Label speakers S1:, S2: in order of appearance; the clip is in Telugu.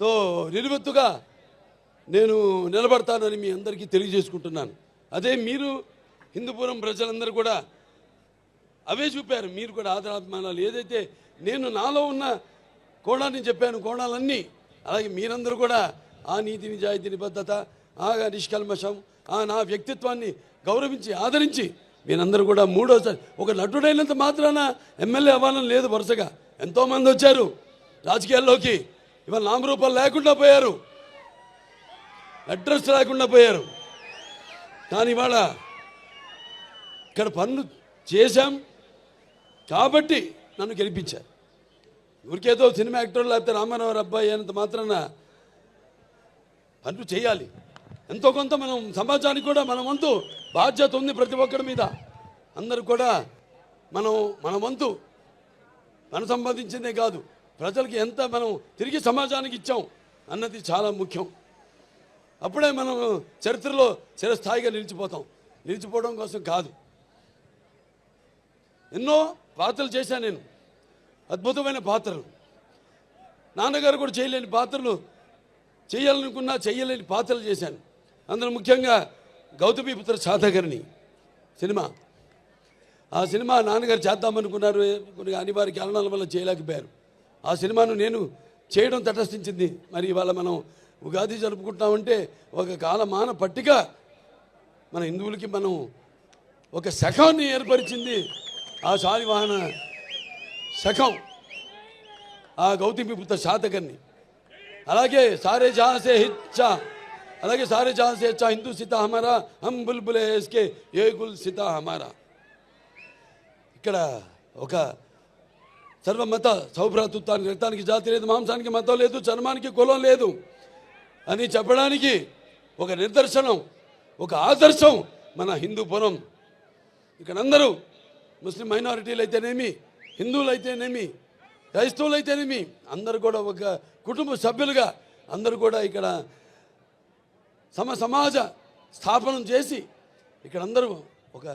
S1: తో నిలువెత్తుగా నేను నిలబడతానని మీ అందరికీ తెలియజేసుకుంటున్నాను. అదే మీరు హిందూపురం ప్రజలందరూ కూడా అవే చూపారు. మీరు కూడా ఆదరాభిమానాలు. ఏదైతే నేను నాలో ఉన్న కోణాన్ని చెప్పాను కోణాలన్నీ అలాగే మీరందరూ కూడా ఆ నీతి నిజాయితీ నిబద్ధత ఆ నిష్కల్మషం ఆ నా వ్యక్తిత్వాన్ని గౌరవించి ఆదరించి మీరందరూ కూడా మూడోసారి ఒక నటుడైనంత మాత్రాన ఎమ్మెల్యే అవ్వాలని లేదు వరుసగా. ఎంతోమంది వచ్చారు రాజకీయాల్లోకి. ఇవాళ నామరూపాలు లేకుండా పోయారు. అడ్రస్ లేకుండా పోయారు. కానీ ఇవాళ ఇక్కడ పనులు చేశాం. కాబట్టి నన్ను గెలిపించారు. ఊరికేదో సినిమా యాక్టర్ లేకపోతే రామారావు అబ్బాయి అయినంత మాత్రాన పనులు చేయాలి. ఎంతో కొంత మనం సమాజానికి కూడా మన వంతు బాధ్యత ఉంది ప్రతి ఒక్కరి మీద. అందరూ కూడా మనం మన వంతు మనం సంపాదించిందే కాదు. ప్రజలకి ఎంత మనం తిరిగి సమాజానికి ఇచ్చాం అన్నది చాలా ముఖ్యం. అప్పుడే మనం చరిత్రలో చిరస్థాయిగా నిలిచిపోతాం. నిలిచిపోవడం కోసం కాదు. ఎన్నో పాత్రలు చేశాను నేను. అద్భుతమైన పాత్రలు. నాన్నగారు కూడా చేయలేని పాత్రలు చేయాలనుకున్నా చేయలేని పాత్రలు చేశాను. అందులో ముఖ్యంగా గౌతమీపుత్ర సాధకర్ణి సినిమా. ఆ సినిమా నాన్నగారు చేద్దామనుకున్నారు కొన్ని అనివార్య కారణాల వల్ల చేయలేకపోయారు. ఆ సినిమాను నేను చేయడం తటస్థించింది. మరి ఇవాళ మనం ఉగాది జరుపుకుంటామంటే ఒక కాలమాన పట్టిక మన హిందువులకి మనం ఒక శఖాన్ని ఏర్పరిచింది. ఆ శాలివాహన శఖం ఆ గౌతమిపుత్ర శాతకర్ణి. అలాగే సారే జాసే హిచ్చా అలాగే సారే జాసే హెచ్చా హిందూ సీత హమారా హం బుల్బులే ఎస్కే ఏ గుల్ సీత హమారా. ఇక్కడ ఒక సర్వమత సౌభ్రాతృత్వానికి రక్తానికి జాతి లేదు మాంసానికి మతం లేదు చర్మానికి కులం లేదు అని చెప్పడానికి ఒక నిదర్శనం ఒక ఆదర్శం మన హిందూపురం ఇక్కడ అందరూ ముస్లిం మైనారిటీలు అయితేనేమి హిందువులు అయితేనేమి క్రైస్తవులు అయితేనేమి అందరూ కూడా ఒక కుటుంబ సభ్యులుగా అందరూ కూడా ఇక్కడ సమ సమాజ స్థాపనం చేసి ఇక్కడ అందరూ ఒక